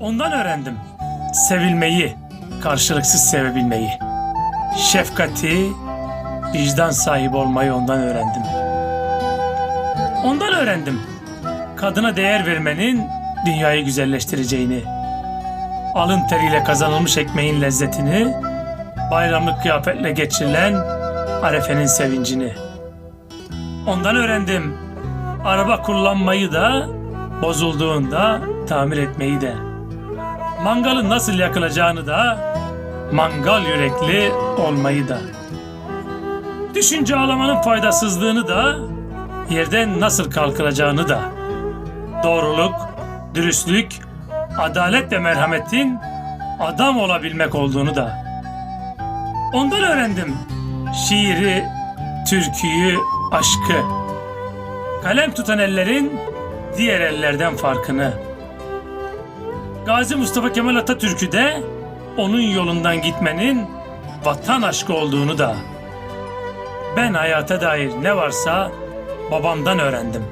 Ondan öğrendim. Sevilmeyi, karşılıksız sevebilmeyi. Şefkati, vicdan sahibi olmayı ondan öğrendim. Ondan öğrendim. Kadına değer vermenin dünyayı güzelleştireceğini. Alın teriyle kazanılmış ekmeğin lezzetini, bayramlık kıyafetle geçirilen arefenin sevincini. Ondan öğrendim. Araba kullanmayı da, bozulduğunda tamir etmeyi de. Mangalın nasıl yakılacağını da, mangal yürekli olmayı da. Düşünce ağlamanın faydasızlığını da, yerden nasıl kalkılacağını da. Doğruluk, dürüstlük, adalet ve merhametin adam olabilmek olduğunu da. Ondan öğrendim şiiri, türküyü, aşkı. Kalem tutan ellerin diğer ellerden farkını. Gazi Mustafa Kemal Atatürk'ü de onun yolundan gitmenin vatan aşkı olduğunu da. Ben hayata dair ne varsa babamdan öğrendim.